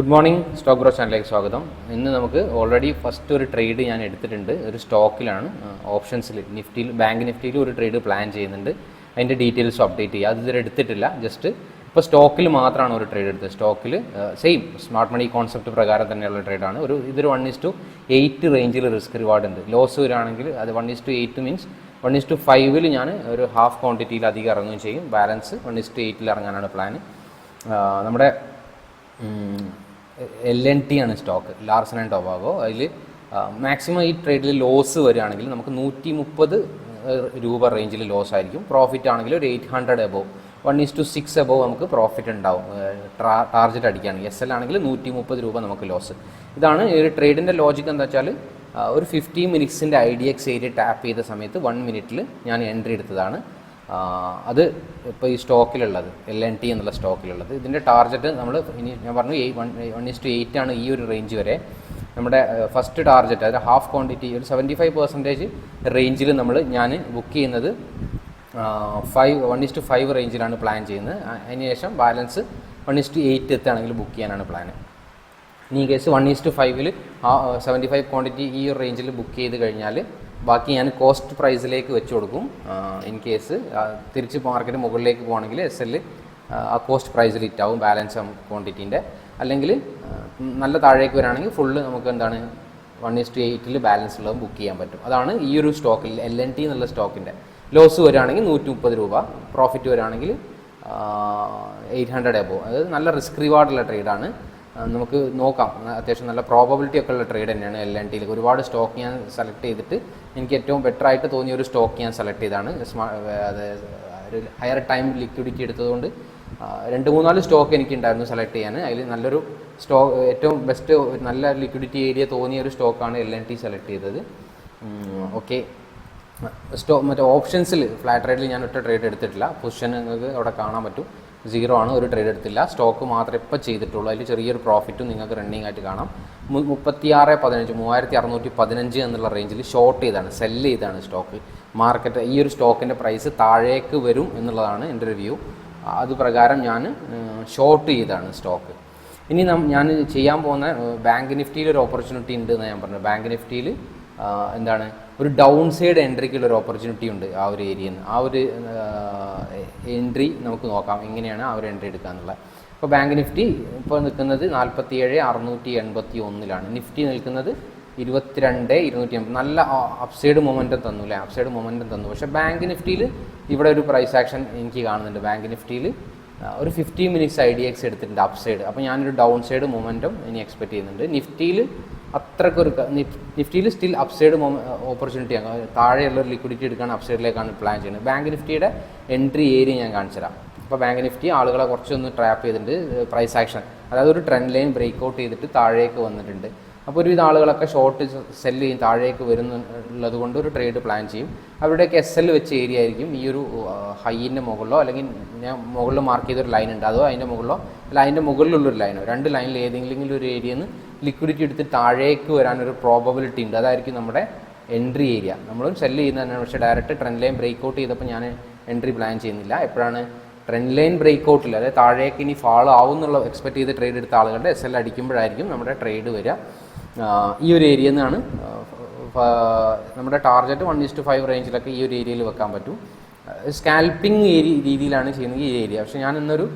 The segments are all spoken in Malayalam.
ഗുഡ് മോർണിംഗ് സ്റ്റോക്ക് ബ്രോ ചാനലിലേക്ക് സ്വാഗതം. ഇന്ന് നമുക്ക് ഓൾറെഡി ഫസ്റ്റ് ഒരു ട്രേഡ് ഞാൻ എടുത്തിട്ടുണ്ട്. ഒരു സ്റ്റോക്കിലാണ് ഓപ്ഷൻസിൽ നിഫ്റ്റിയിൽ ബാങ്ക് നിഫ്റ്റിയിൽ ഒരു ട്രേഡ് പ്ലാൻ ചെയ്യുന്നുണ്ട്. അതിന്റെ ഡീറ്റെയിൽസ് അപ്ഡേറ്റ് ചെയ്യുക അത് ഇതുവരെ എടുത്തിട്ടില്ല. ജസ്റ്റ് ഇപ്പോൾ സ്റ്റോക്കിൽ മാത്രമാണ് ഒരു ട്രേഡ് എടുത്തത്. സ്റ്റോക്കിൽ സെയിം സ്മാർട്ട് മണി കോൺസെപ്റ്റ് പ്രകാരം തന്നെയുള്ള ട്രേഡാണ് ഒരു ഇതൊരു വൺ ഇസ് ടു എയ്റ്റ് റേഞ്ചിൽ റിസ്ക് റിവാർഡ് ഉണ്ട്. ലോസ് വരികയാണെങ്കിൽ അത് one is to eight means one is to ഫൈവിൽ ഞാൻ ഒരു ഹാഫ് ക്വാണ്ടിറ്റിയിൽ അധികം ഇറങ്ങുകയും ചെയ്യും. ബാലൻസ് വൺ ഇസ് ടു എയ്റ്റിൽ ഇറങ്ങാനാണ് പ്ലാൻ നമ്മുടെ എൽ എൻ ടി ആണ് സ്റ്റോക്ക് ലാർസൺ ആൻഡ് ടൊബാഗോ അതിൽ മാക്സിമം ഈ ട്രേഡിൽ ലോസ് വരികയാണെങ്കിൽ നമുക്ക് നൂറ്റി മുപ്പത് രൂപ റേഞ്ചിൽ ലോസ് ആയിരിക്കും. പ്രോഫിറ്റ് ആണെങ്കിൽ ഒരു eight hundred above one is to six above നമുക്ക് പ്രോഫിറ്റ് ഉണ്ടാവും. ടാർജറ്റ് അടിക്കുകയാണെങ്കിൽ എസ് എൽ ആണെങ്കിൽ നൂറ്റി മുപ്പത് രൂപ നമുക്ക് ലോസ് ഇതാണ് ഈ ഒരു ട്രേഡിന്റെ ലോജിക്ക് എന്താ വെച്ചാൽ ഒരു fifty മിനിറ്റ്സിന്റെ I D X area tap ചെയ്ത സമയത്ത് വൺ മിനിറ്റിൽ ഞാൻ എൻട്രി എടുത്തതാണ്. അത് ഇപ്പോൾ ഈ സ്റ്റോക്കിലുള്ളത് എൽ എൻ ടി എന്നുള്ള സ്റ്റോക്കിലുള്ളത്. ഇതിന്റെ ടാർജറ്റ് നമ്മൾ ഇനി ഞാൻ പറഞ്ഞു എയ് one one is to eight ആണ് ഈ ഒരു റേഞ്ച് വരെ. നമ്മുടെ ഫസ്റ്റ് ടാർജറ്റ് അതായത് ഹാഫ് ക്വാണ്ടിറ്റി ഒരു സെവന്റി ഫൈവ് പെർസെന്റേജ് റേഞ്ചിൽ നമ്മൾ ഞാൻ ബുക്ക് ചെയ്യുന്നത് five one is to five റേഞ്ചിലാണ് പ്ലാൻ ചെയ്യുന്നത്. അതിനുശേഷം അതിന് ശേഷം balance one is to eight എത്താണെങ്കിൽ book ചെയ്യാനാണ് പ്ലാൻ ഇനി കേസ് വൺ ഈസ് ടു ഫൈവിൽ സെവന്റി ഫൈവ് ക്വാണ്ടിറ്റി ഈ ഒരു റേഞ്ചിൽ ബുക്ക് ചെയ്ത് കഴിഞ്ഞാൽ ബാക്കി ഞാൻ കോസ്റ്റ് പ്രൈസിലേക്ക് വെച്ച് കൊടുക്കും. ഇൻ കേസ് തിരിച്ച് മാർക്കറ്റ് മുകളിലേക്ക് പോകണമെങ്കിൽ എസ് എൽ ആ കോസ്റ്റ് പ്രൈസിൽ ഇറ്റാവും ബാലൻസ് ക്വാണ്ടിറ്റീന്റെ അല്ലെങ്കിൽ നല്ല താഴേക്ക് വരാണെങ്കിൽ ഫുള്ള് നമുക്ക് എന്താണ് വൺ ടു എയ്റ്റിൽ ബാലൻസ് ഉള്ളത് ബുക്ക് ചെയ്യാൻ പറ്റും. അതാണ് ഈ ഒരു സ്റ്റോക്കിൽ എൽ എൻ ടി എന്നുള്ള സ്റ്റോക്കിന്റെ ലോസ് വരികയാണെങ്കിൽ നൂറ്റി മുപ്പത് രൂപ പ്രോഫിറ്റ് വരികയാണെങ്കിൽ എയ്റ്റ് ഹൺഡ്രഡ് എബോ അതായത് നല്ല റിസ്ക് റിവാർഡുള്ള ട്രേഡാണ് നമുക്ക് നോക്കാം. അത്യാവശ്യം നല്ല പ്രോബബിലിറ്റി ഒക്കെ ഉള്ള ട്രേഡ് തന്നെയാണ് എൽ എൻ ടിയിൽ ഒരുപാട് സ്റ്റോക്ക് ഞാൻ സെലക്ട് ചെയ്തിട്ട് എനിക്ക് ഏറ്റവും ബെറ്റർ ആയിട്ട് തോന്നിയ ഒരു സ്റ്റോക്ക് ഞാൻ സെലക്ട് ചെയ്താണ് അത് ഒരു ഹയർ ടൈം ലിക്വിഡിറ്റി എടുത്തതുകൊണ്ട് രണ്ട് മൂന്നാൽ സ്റ്റോക്ക് എനിക്ക് ഉണ്ടായിരുന്നു സെലക്ട് ചെയ്യാൻ. അതിൽ നല്ലൊരു സ്റ്റോക്ക് ഏറ്റവും ബെസ്റ്റ് നല്ല ലിക്വിഡിറ്റി ഏരിയ തോന്നിയ ഒരു സ്റ്റോക്കാണ് എൽ എൻ ടി സെലക്ട് ചെയ്തത്. ഓക്കെ സ്റ്റോ മറ്റേ ഓപ്ഷൻസിൽ ഫ്ലാറ്റ് റേറ്റിൽ ഞാൻ ഒറ്റ ട്രേഡ് എടുത്തിട്ടില്ല. പൊസിഷൻ നിങ്ങൾക്ക് അവിടെ കാണാൻ പറ്റും. സീറോ ആണ് ഒരു ട്രേഡ് എടുത്തില്ല. സ്റ്റോക്ക് മാത്രമേ ഇപ്പോൾ ചെയ്തിട്ടുള്ളൂ. അതിൽ ചെറിയൊരു പ്രോഫിറ്റും നിങ്ങൾക്ക് റണ്ണിങ് ആയിട്ട് കാണാം. മുപ്പത്തിയാറ് പതിനഞ്ച് മൂവായിരത്തി അറുന്നൂറ്റി പതിനഞ്ച് എന്നുള്ള റേഞ്ചിൽ ഷോർട്ട് ചെയ്താണ് സെല്ല് ചെയ്താണ് സ്റ്റോക്ക് മാർക്കറ്റ് ഈ ഒരു സ്റ്റോക്കിന്റെ പ്രൈസ് താഴേക്ക് വരും എന്നുള്ളതാണ് എന്റെ ഒരു വ്യൂ അത് പ്രകാരം ഞാൻ ഷോർട്ട് ചെയ്താണ് സ്റ്റോക്ക് ഇനി ഞാൻ ചെയ്യാൻ പോകുന്ന ബാങ്ക് നിഫ്റ്റിയിൽ ഒരു ഓപ്പർച്യൂണിറ്റി ഉണ്ട് എന്ന് ഞാൻ പറഞ്ഞു ബാങ്ക് നിഫ്റ്റിയിൽ എന്താണ് ഒരു ഡൗൺ സൈഡ് എൻട്രിക്കുള്ള ഒരു ഓപ്പർച്യൂണിറ്റി ഉണ്ട് ആ ഒരു ഏരിയയിൽ നിന്ന് ആ ഒരു എൻട്രി നമുക്ക് നോക്കാം. എങ്ങനെയാണ് ആ ഒരു എൻട്രി എടുക്കുക എന്നുള്ളത് ഇപ്പോൾ ബാങ്ക് നിഫ്റ്റി ഇപ്പോൾ നിൽക്കുന്നത് നാൽപ്പത്തി ഏഴ് അറുന്നൂറ്റി എൺപത്തി ഒന്നിലാണ് നിഫ്റ്റി നിൽക്കുന്നത് ഇരുപത്തിരണ്ട് ഇരുന്നൂറ്റി അമ്പത് നല്ല അപ്സൈഡ് മൊമെന്റം തന്നു അല്ലേ അപ്സൈഡ് മൊമെന്റം തന്നു. പക്ഷേ ബാങ്ക് നിഫ്റ്റിയിൽ ഇവിടെ ഒരു പ്രൈസ് ആക്ഷൻ എനിക്ക് കാണുന്നുണ്ട്. ബാങ്ക് നിഫ്റ്റിയിൽ ഒരു fifty minutes I D X എടുത്തിട്ടുണ്ട് അപ്സൈഡ് അപ്പോൾ ഞാനൊരു ഡൗൺ സൈഡ് മൊമെന്റം ഇനി എക്സ്പെക്റ്റ് ചെയ്യുന്നുണ്ട്. നിഫ്റ്റിയിൽ അത്രക്കൊരു നിഫ്റ്റിയിൽ സ്റ്റിൽ അപ്സൈഡ് ഓപ്പർച്യൂണിറ്റിയാണ് താഴെയുള്ള ഒരു ലിക്വിഡിറ്റി എടുക്കാൻ അപ്സൈഡിലേക്കാണ് പ്ലാൻ ചെയ്യുന്നത്. ബാങ്ക് നിഫ്റ്റിയുടെ എൻട്രി ഏരിയ ഞാൻ കാണിച്ചു തരാം. അപ്പോൾ ബാങ്ക് നിഫ്റ്റി ആളുകളെ കുറച്ചൊന്ന് ട്രാപ്പ് ചെയ്തിട്ടുണ്ട് പ്രൈസ് ആക്ഷൻ അതായത് ഒരു ട്രെൻഡ് ലൈൻ ബ്രേക്ക് ഔട്ട് ചെയ്തിട്ട് താഴേക്ക് വന്നിട്ടുണ്ട്. അപ്പോൾ ഒരുവിധ ആളുകളൊക്കെ ഷോർട്ട് സെല്ല് ചെയ്യും താഴേക്ക് വരുന്നുള്ളത് കൊണ്ട് ഒരു ട്രേഡ് പ്ലാൻ ചെയ്യും. അവരുടെയൊക്കെ എസ് എൽ വെച്ച ഏരിയ ആയിരിക്കും. ഈ ഒരു ഹൈയിന്റെ മുകളിലോ അല്ലെങ്കിൽ ഞാൻ മുകളിൽ മാർക്ക് ചെയ്തൊരു ലൈൻ ഉണ്ട്. അതോ അതിന്റെ മുകളിലോ അല്ല അതിന്റെ മുകളിലുള്ളൊരു ലൈനോ രണ്ട് ലൈനിൽ ഏതെങ്കിലും ഒരു ഏരിയയിൽ നിന്ന് ലിക്വിഡിറ്റി എടുത്ത് താഴേക്ക് വരാനൊരു പ്രോബബിലിറ്റി ഉണ്ട്. അതായിരിക്കും നമ്മുടെ എൻട്രി ഏരിയ നമ്മളും സെല്ല് ചെയ്യുന്നതാണ് പക്ഷേ direct trend line break out ചെയ്തപ്പോൾ ഞാൻ എൻട്രി പ്ലാൻ ചെയ്യുന്നില്ല. എപ്പോഴാണ് ട്രെൻഡ് ലൈൻ ബ്രേക്ക് ഔട്ടില്ല അതായത് താഴേക്ക് ഇനി ഫാളോ ആവും എന്നുള്ള എക്സ്പെക്ട് ചെയ്ത് ട്രേഡ് എടുത്ത ആളുകളുടെ എസ് എൽ അടിക്കുമ്പോഴായിരിക്കും നമ്മുടെ ട്രേഡ് വരിക. ഈ ഒരു ഏരിയയിൽ നിന്നാണ് നമ്മുടെ target one is to five റേഞ്ചിലൊക്കെ ഈ ഒരു ഏരിയയിൽ വെക്കാൻ പറ്റും. സ്കാൽപ്പിംഗ് ഏരി രീതിയിലാണ് ചെയ്യുന്നത് ഈ ഏരിയ പക്ഷേ ഞാൻ ഇന്നൊരു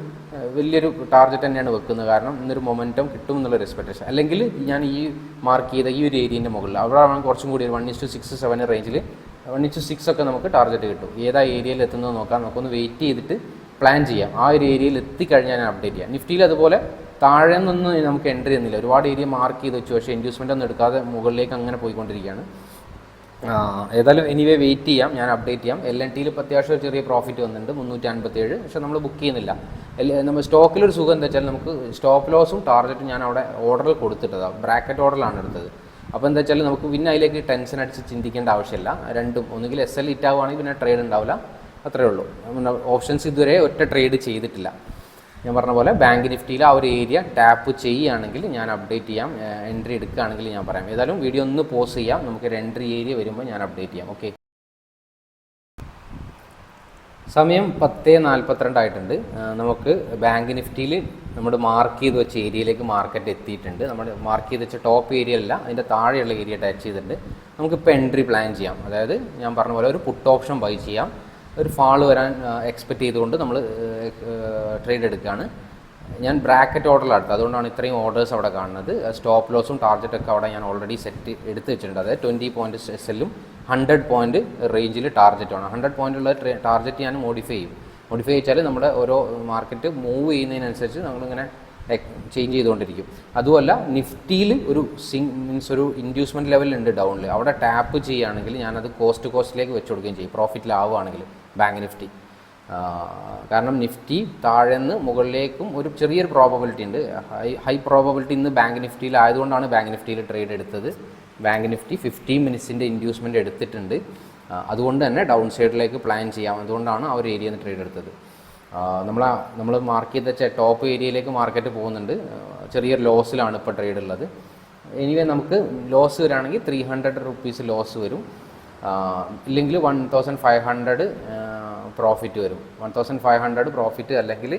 വലിയൊരു ടാർഗറ്റ് തന്നെയാണ് വെക്കുന്നത്. കാരണം ഇന്നൊരു മൊമെന്റം കിട്ടും എന്നുള്ള എക്സ്പെക്ടേഷൻ അല്ലെങ്കിൽ ഞാൻ ഈ മാർക്ക് ചെയ്ത ഈ ഒരു ഏരിയന്റെ മുകളിൽ അവിടെ കുറച്ചും കൂടി one is to six seven റേഞ്ചിൽ വൺ ഇസ് ടു സിക്സ് ഒക്കെ നമുക്ക് ടാർഗറ്റ് കിട്ടും. ഏതാ ഏരിയയിൽ എത്തുന്നത് നോക്കാം. നമുക്കൊന്ന് വെയിറ്റ് ചെയ്തിട്ട് പ്ലാൻ ചെയ്യാം. ആ ഒരു ഏരിയയിൽ എത്തിക്കഴിഞ്ഞാൽ ഞാൻ അപ്ഡേറ്റ് ചെയ്യാം. നിഫ്റ്റിയിൽ അതുപോലെ താഴെ നിന്ന് നമുക്ക് എൻട്രി ചെയ്യുന്നില്ല ഒരുപാട് ഏരിയ മാർക്ക് ചെയ്ത് വെച്ചു. പക്ഷേ ഇൻഡ്യൂസ്മെന്റ് ഒന്നും എടുക്കാതെ മുകളിലേക്ക് അങ്ങനെ പോയിക്കൊണ്ടിരിക്കുകയാണ്. ഏതായാലും എനിവേ വെയിറ്റ് ചെയ്യാം. ഞാൻ അപ്ഡേറ്റ് ചെയ്യാം. എൽ എൻ ടിയിൽ അത്യാവശ്യം ചെറിയ പ്രോഫിറ്റ് വന്നിട്ടുണ്ട്. മുന്നൂറ്റി അൻപത്തേഴ് പക്ഷേ നമ്മൾ ബുക്ക് ചെയ്യുന്നില്ല. നമ്മൾ സ്റ്റോക്കിലൊരു സുഖം എന്താ വെച്ചാൽ നമുക്ക് സ്റ്റോപ്പ് ലോസും ടാർഗറ്റും ഞാൻ അവിടെ ഓർഡറിൽ കൊടുത്തിട്ടതാണ് ബ്രാക്കറ്റ് ഓർഡറിലാണ് എടുത്തത്. അപ്പോൾ എന്താ വെച്ചാൽ നമുക്ക് പിന്നെ അതിലേക്ക് ടെൻഷൻ അടിച്ച് ചിന്തിക്കേണ്ട ആവശ്യമില്ല. രണ്ടും ഒന്നുകിൽ എസ് എൽ ഇറ്റാവുകയാണെങ്കിൽ പിന്നെ ട്രേഡ് ഉണ്ടാവില്ല. അത്രേ ഉള്ളൂ. ഓപ്ഷൻസ് ഇതുവരെ ഒറ്റ ട്രേഡ് ചെയ്തിട്ടില്ല. ഞാൻ പറഞ്ഞ പോലെ ബാങ്ക് നിഫ്റ്റിയിൽ ആ ഒരു ഏരിയ ടാപ്പ് ചെയ്യുകയാണെങ്കിൽ ഞാൻ അപ്ഡേറ്റ് ചെയ്യാം എൻട്രി എടുക്കുകയാണെങ്കിൽ ഞാൻ പറയാം. ഏതായാലും വീഡിയോ ഒന്ന് പോസ് ചെയ്യാം നമുക്ക് എൻട്രി ഏരിയ വരുമ്പോൾ ഞാൻ അപ്ഡേറ്റ് ചെയ്യാം. ഓക്കെ. സമയം പത്ത് നാൽപ്പത്തിരണ്ടായിട്ടുണ്ട് ആയിട്ടുണ്ട്. നമുക്ക് ബാങ്ക് നിഫ്റ്റിയിൽ നമ്മൾ മാർക്ക് ചെയ്ത് വെച്ച ഏരിയയിലേക്ക് മാർക്കറ്റ് എത്തിയിട്ടുണ്ട്. നമ്മൾ മാർക്ക് ചെയ്ത് വെച്ച ടോപ്പ് ഏരിയ അല്ല അതിന്റെ താഴെയുള്ള ഏരിയ ടച്ച് ചെയ്തിട്ടുണ്ട്. നമുക്കിപ്പോൾ എൻട്രി പ്ലാൻ ചെയ്യാം. അതായത് ഞാൻ പറഞ്ഞ പോലെ ഒരു പുട്ട് ഓപ്ഷൻ ബൈ ചെയ്യാം. ഒരു ഫാൾ വരാൻ എക്സ്പെക്ട് ചെയ്തുകൊണ്ട് നമ്മൾ ട്രേഡ് എടുക്കുകയാണ്. ഞാൻ ബ്രാക്കറ്റ് ഓർഡറിലാണ് അതുകൊണ്ടാണ് ഇത്രയും ഓർഡേഴ്സ് അവിടെ കാണുന്നത്. സ്റ്റോപ്പ് ലോസും ടാർഗറ്റ് ഒക്കെ അവിടെ ഞാൻ ഓൾറെഡി സെറ്റ് എടുത്ത് വെച്ചിട്ടുണ്ട്. അതായത് ട്വന്റി പോയിന്റ് സെല്ലും ഹൺഡ്രഡ് പോയിന്റ് റേഞ്ചിൽ ടാർഗറ്റാണ് ഹൺഡ്രഡ് പോയിന്റ് ഉള്ള ടാർഗറ്റ് ഞാൻ മോഡിഫൈ ചെയ്യും. മോഡിഫൈ ചെയ്താൽ നമ്മുടെ ഓരോ മാർക്കറ്റ് മൂവ് ചെയ്യുന്നതിനനുസരിച്ച് നമ്മളിങ്ങനെ ചേഞ്ച് ചെയ്തുകൊണ്ടിരിക്കും. അതുമല്ല നിഫ്റ്റിയിൽ ഒരു സിങ് മീൻസ് ഒരു ഇൻഡ്യൂസ്മെന്റ് ലെവലുണ്ട് ഡൗണിൽ അവിടെ ടാപ്പ് ചെയ്യുകയാണെങ്കിൽ ഞാനത് കോസ്റ്റ് കോസ്റ്റിലേക്ക് വെച്ച് കൊടുക്കുകയും ചെയ്യും. പ്രോഫിറ്റിലാവുകയാണെങ്കിൽ ബാങ്ക് നിഫ്റ്റി. കാരണം നിഫ്റ്റി താഴെന്ന് മുകളിലേക്കും ഒരു ചെറിയൊരു പ്രോബബിലിറ്റി ഉണ്ട്. ഹൈ ഹൈ പ്രോബബിലിറ്റി ഇന്ന് ബാങ്ക് നിഫ്റ്റിയിൽ ആയതുകൊണ്ടാണ് ബാങ്ക് നിഫ്റ്റിയിൽ ട്രേഡ് എടുത്തത്. ബാങ്ക് നിഫ്റ്റി ഫിഫ്റ്റീൻ മിനിറ്റ്സിന്റെ ഇൻഡ്യൂസ്മെന്റ് എടുത്തിട്ടുണ്ട്. അതുകൊണ്ട് തന്നെ ഡൗൺ സൈഡിലേക്ക് പ്ലാൻ ചെയ്യാം. അതുകൊണ്ടാണ് ആ ഒരു നിന്ന് ട്രേഡ് എടുത്തത്. നമ്മൾ നമ്മൾ മാർക്ക് ചെയ്ത ടോപ്പ് ഏരിയയിലേക്ക് മാർക്കറ്റ് പോകുന്നുണ്ട്. ചെറിയൊരു ലോസിലാണ് ഇപ്പോൾ ട്രേഡ് ഉള്ളത്. എനിവേ നമുക്ക് ലോസ് വരികയാണെങ്കിൽ ത്രീ ഹൺഡ്രഡ് റുപ്പീസ് ലോസ് വരും. ഇല്ലെങ്കിൽ one thousand five hundred profit വരും. One thousand five hundred profit അല്ലെങ്കിൽ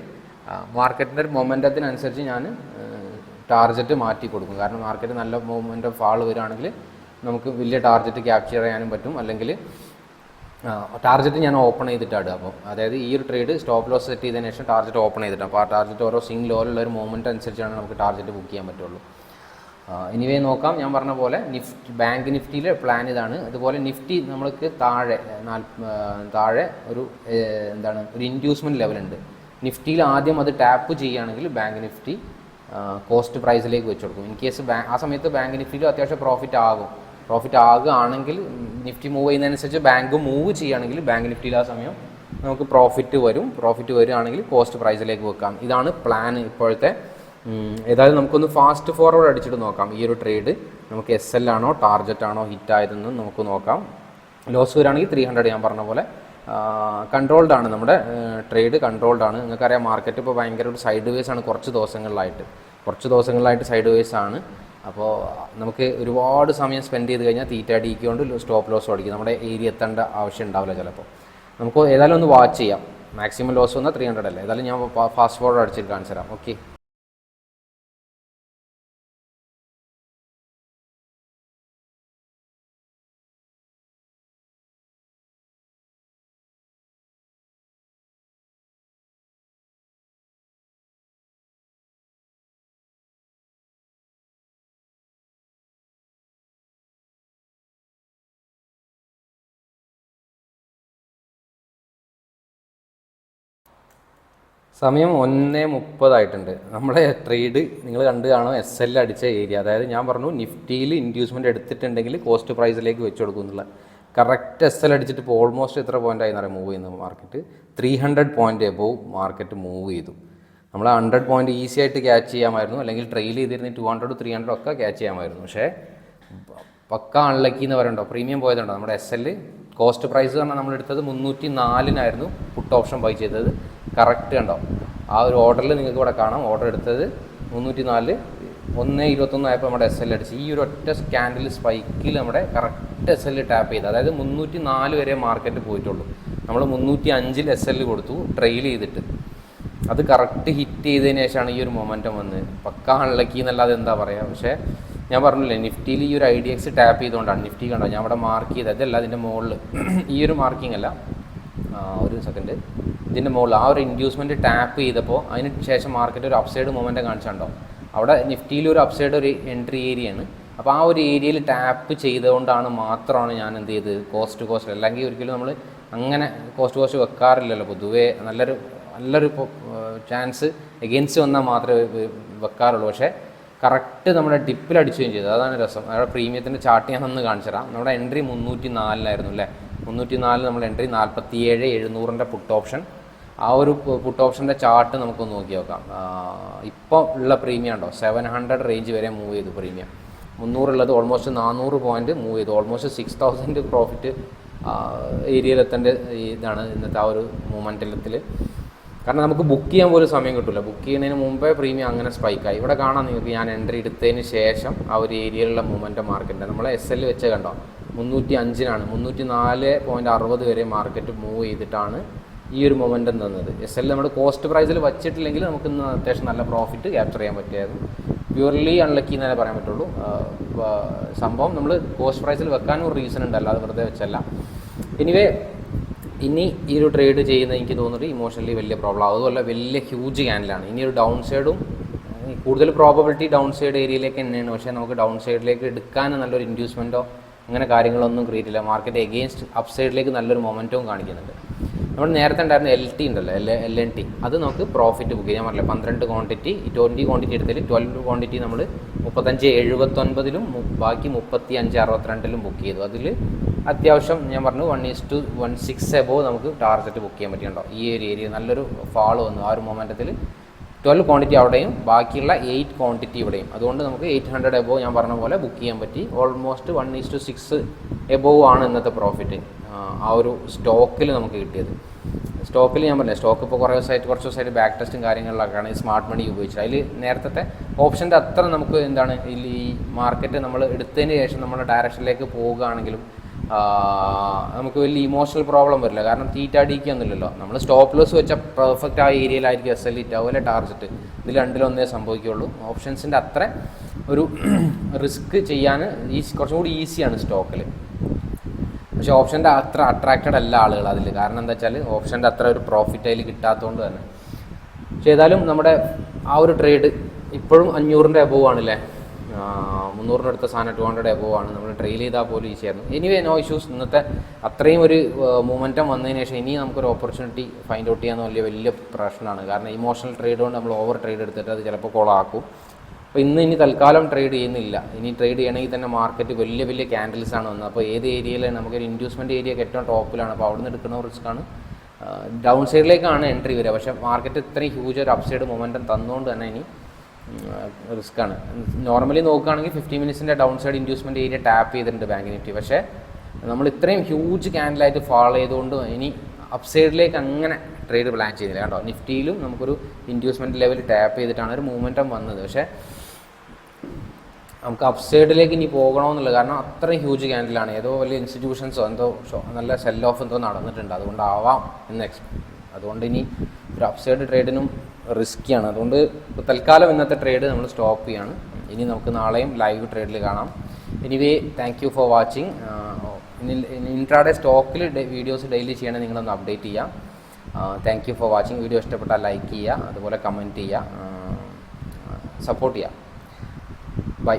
മാർക്കറ്റിന്റെ ഒരു മൊമെന്റത്തിനനുസരിച്ച് ഞാൻ ടാർജറ്റ് മാറ്റി കൊടുക്കും. കാരണം മാർക്കറ്റ് നല്ല മൂവ്മെന്റ് ഫാൾ വരികയാണെങ്കിൽ നമുക്ക് വലിയ ടാർജറ്റ് ക്യാപ്ചർ ചെയ്യാനും പറ്റും. അല്ലെങ്കിൽ ടാർഗറ്റ് ഞാൻ ഓപ്പൺ ചെയ്തിട്ടാണ് അപ്പോൾ അതായത് ഈ ഒരു ട്രേഡ് സ്റ്റോപ്പ് ലോസ് സെറ്റ് ചെയ്തതിന് ശേഷം ടാർജറ്റ് ഓപ്പൺ ചെയ്തിട്ടാണ് അപ്പോൾ ആ ടാർജറ്റ് ഓരോ സിംഗ് ലോയിലുള്ള ഒരു മൂവ്മെന്റ് അനുസരിച്ചാണ് നമുക്ക് ടാർജറ്റ് ബുക്ക് ചെയ്യാൻ പറ്റുള്ളൂ. ഇനിവേ നോക്കാം. ഞാൻ പറഞ്ഞ പോലെ നിഫ്റ്റ് ബാങ്ക് നിഫ്റ്റിയിലെ പ്ലാൻ ഇതാണ്. അതുപോലെ നിഫ്റ്റി നമ്മൾക്ക് താഴെ താഴെ ഒരു എന്താണ് ഒരു ഇൻഡ്യൂസ്മെന്റ് ലെവലുണ്ട് നിഫ്റ്റിയിൽ ആദ്യം അത് ടാപ്പ് ചെയ്യുകയാണെങ്കിൽ ബാങ്ക് നിഫ്റ്റി കോസ്റ്റ് പ്രൈസിലേക്ക് വെച്ച് കൊടുക്കും. ഇൻ കേസ് ആ സമയത്ത് ബാങ്ക് നിഫ്റ്റിയിൽ അത്യാവശ്യം പ്രോഫിറ്റ് ആകും. പ്രോഫിറ്റ് ആകുകയാണെങ്കിൽ നിഫ്റ്റി മൂവ് ചെയ്യുന്നതനുസരിച്ച് ബാങ്ക് മൂവ് ചെയ്യുകയാണെങ്കിൽ ബാങ്ക് നിഫ്റ്റിയിൽ ആ സമയം നമുക്ക് പ്രോഫിറ്റ് വരും. പ്രോഫിറ്റ് വരികയാണെങ്കിൽ കോസ്റ്റ് പ്രൈസിലേക്ക് വെക്കാം. ഇതാണ് പ്ലാൻ ഇപ്പോഴത്തെ. ഏതായാലും നമുക്കൊന്ന് ഫാസ്റ്റ് ഫോർവേഡ് അടിച്ചിട്ട് നോക്കാം. ഈ ഒരു ട്രേഡ് നമുക്ക് എസ് എൽ ആണോ ടാർജറ്റ് ആണോ ഹിറ്റ് ആയതെന്ന് നമുക്ക് നോക്കാം. ലോസ് വരികയാണെങ്കിൽ ത്രീ ഹൺഡ്രഡ് ഞാൻ പറഞ്ഞ പോലെ കൺട്രോൾഡ് ആണ് നമ്മുടെ ട്രേഡ് കൺട്രോൾഡ് ആണ്. നിങ്ങൾക്കറിയാം മാർക്കറ്റ് ഇപ്പോൾ ഭയങ്കര ഒരു സൈഡ് വേസ് ആണ് കുറച്ച് ദിവസങ്ങളിലായിട്ട്. കുറച്ച് ദിവസങ്ങളിലായിട്ട് സൈഡ് വേസ് ആണ്. അപ്പോൾ നമുക്ക് ഒരുപാട് സമയം സ്പെൻഡ് ചെയ്ത് കഴിഞ്ഞാൽ തീറ്റ അടിക്കൊണ്ട് സ്റ്റോപ്പ് ലോസ് ഓടിക്കും. നമ്മുടെ ഏരിയ എത്തേണ്ട ആവശ്യം ഉണ്ടാവില്ല ചിലപ്പോൾ നമുക്ക് ഏതായാലും ഒന്ന് വാച്ച് ചെയ്യാം. മാക്സിമം ലോസ് വന്നാൽ ത്രീ ഹൺഡ്രഡ് അല്ലേ? ഏതായാലും ഞാൻ ഫാസ്റ്റ് ഫോർവേഡ് അടിച്ചിട്ട് കാണിച്ചു തരാം. ഓക്കെ സമയം ഒന്നേ മുപ്പതായിട്ടുണ്ട്. നമ്മുടെ ട്രേഡ് നിങ്ങൾ കണ്ടു കാണും എസ് എൽ അടിച്ച ഏരിയ അതായത് ഞാൻ പറഞ്ഞു നിഫ്റ്റിയിൽ ഇൻഡ്യൂസ്മെന്റ് എടുത്തിട്ടുണ്ടെങ്കിൽ കോസ്റ്റ് പ്രൈസിലേക്ക് വെച്ച് കൊടുക്കും എന്നുള്ള. കറക്റ്റ് എസ് എൽ അടിച്ചിട്ട് ഇപ്പോൾ ഓൾമോസ്റ്റ് എത്ര പോയിന്റ് ആയി എന്നറിയാം മൂവ് ചെയ്യുന്നത് market three hundred point above market move ചെയ്തു. നമ്മൾ ഹൺഡ്രഡ് പോയിന്റ് ഈസി ആയിട്ട് ക്യാച്ച് ചെയ്യാമായിരുന്നു. അല്ലെങ്കിൽ ട്രെയിൽ ചെയ്തിരുന്ന ടു ഹൺഡ്രഡ് ത്രീ ഹൺഡ്രഡ് ഒക്കെ ക്യാച്ച് ചെയ്യാമായിരുന്നു. പക്ഷേ പക്ക അൺലക്കി എന്ന് പറയുന്നുണ്ടോ? പ്രീമിയം പോയതുണ്ടോ? നമ്മുടെ എസ് എൽ കോസ്റ്റ് പ്രൈസ് നമ്മൾ എടുത്തത് മുന്നൂറ്റി നാലിനായിരുന്നു പുട്ട് ഓപ്ഷൻ ബൈ ചെയ്തത്. കറക്റ്റ് കണ്ടോ? ആ ഒരു ഓർഡറിൽ നിങ്ങൾക്ക് ഇവിടെ കാണാം. ഓർഡർ എടുത്തത് മുന്നൂറ്റി നാല് ഒന്ന് ഇരുപത്തൊന്ന് ആയപ്പോൾ നമ്മുടെ എസ് എൽ അടിച്ച്. ഈ ഒരു ഒറ്റ സ്കാൻഡിൽ സ്പൈക്കിൽ നമ്മുടെ കറക്റ്റ് എസ് എൽ ടാപ്പ് ചെയ്ത്. അതായത് മുന്നൂറ്റി നാല് വരെ മാർക്കറ്റ് പോയിട്ടുള്ളൂ. നമ്മൾ മുന്നൂറ്റി അഞ്ചിൽ എസ് എൽ കൊടുത്തു ട്രെയിൽ ചെയ്തിട്ട്. അത് കറക്റ്റ് ഹിറ്റ് ചെയ്തതിന് ശേഷമാണ് ഈ ഒരു മൊമെന്റം വന്ന്. പക്ക അൺലക്കി എന്നല്ലാതെ എന്താ പറയുക പക്ഷേ ഞാൻ പറഞ്ഞില്ലേ നിഫ്റ്റിയിൽ ഈ ഒരു ഐ ഡി എക്സ് ടാപ്പ് ചെയ്തുകൊണ്ടാണ് നിഫ്റ്റി കണ്ടോ ഞാൻ അവിടെ മാർക്ക് ചെയ്ത് അതല്ല അതിന്റെ മുകളിൽ. ഈ ഒരു മാർക്കിംഗ് അല്ല. ഒരു സെക്കൻഡ് ഇതിന്റെ മുകളിൽ ആ ഒരു ഇൻഡ്യൂസ്മെന്റ് ടാപ്പ് ചെയ്തപ്പോൾ അതിന് ശേഷം മാർക്കറ്റ് ഒരു അപ്സൈഡ് മൂവ്മെന്റ് കാണിച്ചുണ്ടോ? അവിടെ നിഫ്റ്റിയിൽ ഒരു അപ്സൈഡ് ഒരു എൻട്രി ഏരിയയാണ് അപ്പോൾ ആ ഒരു ഏരിയയിൽ ടാപ്പ് ചെയ്തുകൊണ്ടാണ് മാത്രമാണ് ഞാൻ എന്ത് ചെയ്തത്? കോസ്റ്റ് കോസ്റ്റ് അല്ലെങ്കിൽ ഒരിക്കലും നമ്മൾ അങ്ങനെ കോസ്റ്റ് കോസ്റ്റ് വെക്കാറില്ലല്ലോ. പൊതുവേ നല്ലൊരു നല്ലൊരു ചാൻസ് എഗെയിൻസ്റ്റ് വന്നാൽ മാത്രമേ വെക്കാറുള്ളൂ. പക്ഷേ കറക്റ്റ് നമ്മുടെ ടിപ്പിൽ അടിച്ചുകയും ചെയ്തു. അതാണ് രസം. നമ്മുടെ പ്രീമിയത്തിന്റെ ചാർട്ട് ഞാൻ ഒന്ന് കാണിച്ചു തരാം. നമ്മുടെ എൻട്രി മുന്നൂറ്റി നാലിലായിരുന്നു അല്ലേ? മുന്നൂറ്റി നാലിൽ നമ്മൾ എൻട്രി നാൽപ്പത്തി ഏഴ് എഴുന്നൂറിന്റെ പുട്ട് ഓപ്ഷൻ ആ ഒരു പുട്ട് ഓപ്ഷന്റെ ചാർട്ട് നമുക്കൊന്ന് നോക്കി നോക്കാം. ഇപ്പോൾ ഉള്ള പ്രീമിയം ഉണ്ടോ? സെവൻ ഹൺഡ്രഡ് റേഞ്ച് വരെ മൂവ് ചെയ്തു പ്രീമിയം മുന്നൂറുള്ളത് ഓൾമോസ്റ്റ് നാനൂറ് പോയിന്റ് മൂവ് ചെയ്തു. ഓൾമോസ്റ്റ് സിക്സ് തൗസൻഡ് പ്രോഫിറ്റ് ഏരിയയിലെത്തേണ്ട ഇതാണ് ഇന്നത്തെ ആ ഒരു മൂമെന്റത്തിൽ കാരണം നമുക്ക് ബുക്ക് ചെയ്യാൻ പോലും സമയം കിട്ടില്ല ബുക്ക് ചെയ്യുന്നതിന് മുമ്പേ പ്രീമിയം അങ്ങനെ സ്പൈക്കായി ഇവിടെ കാണാം നിങ്ങൾക്ക് ഞാൻ എൻട്രി എടുത്തതിന് ശേഷം ആ ഒരു ഏരിയയിലുള്ള മൂവ്മെന്റ് മാർക്കറ്റ് നമ്മൾ എസ് എൽ വെച്ച് കണ്ടോ? മുന്നൂറ്റി അഞ്ചിനാണ് മുന്നൂറ്റി നാല് പോയിന്റ് അറുപത് വരെ മാർക്കറ്റ് മൂവ് ചെയ്തിട്ടാണ് ഈ ഒരു മൊമെന്റം തന്നത്. എസ് എൽ നമ്മുടെ കോസ്റ്റ് പ്രൈസിൽ വച്ചിട്ടില്ലെങ്കിൽ നമുക്ക് ഇന്ന് അത്യാവശ്യം നല്ല പ്രോഫിറ്റ് ക്യാപ്ചർ ചെയ്യാൻ പറ്റിയായിരുന്നു. പ്യുവർലി അൺലക്കി എന്നേ പറയാൻ പറ്റുള്ളൂ. സംഭവം നമ്മൾ കോസ്റ്റ് പ്രൈസിൽ വെക്കാനും ഒരു റീസൺ ഉണ്ടല്ലോ. അത് വെറുതെ വെച്ചല്ല. എനിവേ ഇനി ഈ ഒരു ട്രേഡ് ചെയ്യുന്ന എനിക്ക് തോന്നുന്നത് ഇമോഷണലി വലിയ പ്രോബ്ലം അതുമല്ല വലിയ ഹ്യൂജ് ക്യാൻഡിലാണ് ഇനി ഒരു ഡൗൺ സൈഡും കൂടുതൽ പ്രോബബിലിറ്റി ഡൗൺ സൈഡ് ഏരിയയിലേക്ക് തന്നെയാണ്. പക്ഷേ നമുക്ക് ഡൗൺ സൈഡിലേക്ക് എടുക്കാൻ നല്ലൊരു ഇൻഡ്യൂസ്മെന്റോ അങ്ങനെ കാര്യങ്ങളൊന്നും ക്രിയേറ്റ് ഇല്ല. മാർക്കറ്റ് എഗെയിൻസ്റ്റ് അപ്സൈഡിലേക്ക് നല്ലൊരു മൊമെന്റവും കാണിക്കുന്നുണ്ട്. നമ്മൾ നേരത്തെ ഉണ്ടായിരുന്ന എൽ ടി ഉണ്ടല്ലോ എൽ എൽ എൻ ടി അത് നമുക്ക് പ്രോഫിറ്റ് ബുക്ക് ചെയ്യാൻ പറഞ്ഞില്ല പന്ത്രണ്ട് ക്വാണ്ടിറ്റി ട്വന്റി ക്വാണ്ടിറ്റി എടുത്തതിൽ ട്വൽവ് ക്വാണ്ടിറ്റി നമ്മൾ മുപ്പത്തഞ്ച് എഴുപത്തൊൻപതിലും ബാക്കി മുപ്പത്തി അഞ്ച് അറുപത്തിരണ്ടിലും ബുക്ക് ചെയ്തു. അതിൽ അത്യാവശ്യം ഞാൻ പറഞ്ഞു one is to one six above നമുക്ക് ടാർഗറ്റ് ബുക്ക് ചെയ്യാൻ പറ്റിയുണ്ടോ ഈ ഒരു ഏരിയ നല്ലൊരു ഫാൾ വന്നു. ആ ഒരു മൊമെന്റത്തിൽ ട്വൽവ് ക്വാണ്ടിറ്റി അവിടെയും ബാക്കിയുള്ള എയ്റ്റ് ക്വാണ്ടിറ്റി ഇവിടെയും. അതുകൊണ്ട് നമുക്ക് എയ്റ്റ് ഹൺഡ്രഡ് എബോവ് ഞാൻ പറഞ്ഞ പോലെ ബുക്ക് ചെയ്യാൻ പറ്റി. Almost one is to six above ആണ് ഇന്നത്തെ പ്രോഫിറ്റ് ആ ഒരു സ്റ്റോക്കിൽ നമുക്ക് കിട്ടിയത്. സ്റ്റോക്കിൽ ഞാൻ പറഞ്ഞില്ല സ്റ്റോക്ക് ഇപ്പോൾ കുറേ ദിവസമായിട്ട് കുറച്ച് ദിവസമായിട്ട് ബാക്ക് ടെസ്റ്റും കാര്യങ്ങളിലൊക്കെയാണ് ഈ സ്മാർട്ട് മണി ഉപയോഗിച്ചത്. അതിൽ നേരത്തെ ഓപ്ഷന്റെ അത്ര നമുക്ക് എന്താണ് ഈ മാർക്കറ്റ് നമ്മൾ എടുത്തതിന് ശേഷം നമ്മുടെ ഡയറക്ഷനിലേക്ക് പോവുകയാണെങ്കിലും നമുക്ക് വലിയ ഇമോഷണൽ പ്രോബ്ലം വരില്ല. കാരണം തീറ്റ അടിക്കുകയൊന്നുമില്ലല്ലോ നമ്മൾ സ്റ്റോപ്പ് ലോസ് വെച്ച പെർഫെക്റ്റ് ആ ഏരിയയിലായിരിക്കും എസ് എൽ ഇറ്റ് അതുപോലെ ടാർജറ്റ് ഇതിൽ രണ്ടിലൊന്നേ സംഭവിക്കുകയുള്ളൂ. ഓപ്ഷൻസിന്റെ അത്ര ഒരു റിസ്ക് ചെയ്യാൻ ഈ കുറച്ചും കൂടി ഈസിയാണ് സ്റ്റോക്കിൽ പക്ഷേ ഓപ്ഷന്റെ അത്ര അട്രാക്റ്റഡ് അല്ല ആളുകൾ അതിൽ കാരണം എന്താ വെച്ചാൽ ഓപ്ഷന്റെ അത്ര ഒരു പ്രോഫിറ്റ് അതിൽ കിട്ടാത്തതുകൊണ്ട് തന്നെ. പക്ഷേ ഏതായാലും നമ്മുടെ ആ ഒരു ട്രേഡ് ഇപ്പോഴും അഞ്ഞൂറിന്റെ അബവ് ആണല്ലേ? മുന്നൂറിന്റെ അടുത്ത സാധനം ടു ഹൺഡ്രഡ് എബോ ആണ്. നമ്മൾ ട്രെയിൽ ചെയ്താൽ പോലും ഈസി ആയിരുന്നു. എനിവേ നോ ഇഷ്യൂസ് ഇന്നത്തെ അത്രയും ഒരു മൂമെന്റം വന്നതിന് ശേഷം ഇനി നമുക്കൊരു ഓപ്പർച്യൂണിറ്റി ഫൈൻഡ് ഔട്ട് ചെയ്യാൻ വലിയ വലിയ പ്രശ്നമാണ്. കാരണം ഇമോഷണൽ ട്രേഡ് കൊണ്ട് നമ്മൾ ഓവർ ട്രേഡ് എടുത്തിട്ട് അത് ചിലപ്പോൾ കോളാക്കും അപ്പോൾ ഇന്ന് ഇനി തൽക്കാലം ട്രേഡ് ചെയ്യുന്നില്ല. ഇനി ട്രേഡ് ചെയ്യണമെങ്കിൽ തന്നെ മാർക്കറ്റ് വലിയ വലിയ ക്യാൻഡിൽസ് ആണ് വന്നത്. അപ്പോൾ ഏത് ഏരിയയിലാണ് നമുക്കൊരു ഇൻഡ്യൂസ്മെന്റ് ഏരിയ ഏറ്റവും ടോപ്പിലാണ് അപ്പോൾ അവിടെ നിന്ന് എടുക്കുന്ന റിസ്ക്കാണ് ഡൗൺ സൈഡിലേക്കാണ് എൻട്രി വരിക. പക്ഷേ മാർക്കറ്റ് ഇത്രയും ഹ്യൂജ് ഒരു അപ്സൈഡ് സൈഡ് മൊമെന്റം തന്നുകൊണ്ട് തന്നെ ഇനി റിസ്ക് ആണ് നോർമലി നോക്കുകയാണെങ്കിൽ fifty മിനിറ്റ്സിന്റെ down side inducement area tap ചെയ്തിട്ടുണ്ട് ബാങ്ക് നിഫ്റ്റി. പക്ഷേ നമ്മൾ ഇത്രയും ഹ്യൂജ് ക്യാൻഡിലായിട്ട് ഫോളോ ചെയ്തുകൊണ്ട് ഇനി അപ്സൈഡിലേക്ക് അങ്ങനെ ട്രേഡ് പ്ലാൻ ചെയ്യുന്നില്ല. കേട്ടോ നിഫ്റ്റിയിലും നമുക്കൊരു ഇൻഡ്യൂസ്മെന്റ് ലെവൽ ടാപ്പ് ചെയ്തിട്ടാണ് ഒരു മൂവ്മെന്റം വന്നത്. പക്ഷേ നമുക്ക് അപ്സൈഡിലേക്ക് ഇനി പോകണമെന്നുള്ളത് കാരണം അത്രയും ഹ്യൂജ് ക്യാൻഡിലാണ് ഏതോ വലിയ ഇൻസ്റ്റിറ്റ്യൂഷൻസോ എന്തോ നല്ല സെൽ ഓഫ് എന്തോ നടന്നിട്ടുണ്ട്. അതുകൊണ്ടാവാം എന്ന് എക്സ്പെക്ട് അതുകൊണ്ട് ഇനി ഒരു അപ്സൈഡ് സൈഡ് ട്രേഡിനും റിസ്ക്കിയാണ് അതുകൊണ്ട് തൽക്കാലം ഇന്നത്തെ ട്രേഡ് നമ്മൾ സ്റ്റോപ്പ് ചെയ്യാണ്. ഇനി നമുക്ക് നാളെയും ലൈവ് ട്രേഡിൽ കാണാം. Anyway thank you for watching intraday സ്റ്റോക്കിൽ വീഡിയോസ് ഡെയിലി ചെയ്യണേ നിങ്ങളൊന്ന് അപ്ഡേറ്റ് ചെയ്യാം. Thank you for watching video ഇഷ്ടപ്പെട്ടാൽ ലൈക്ക് ചെയ്യുക അതുപോലെ കമന്റ് ചെയ്യുക സപ്പോർട്ട് ചെയ്യുക ബൈ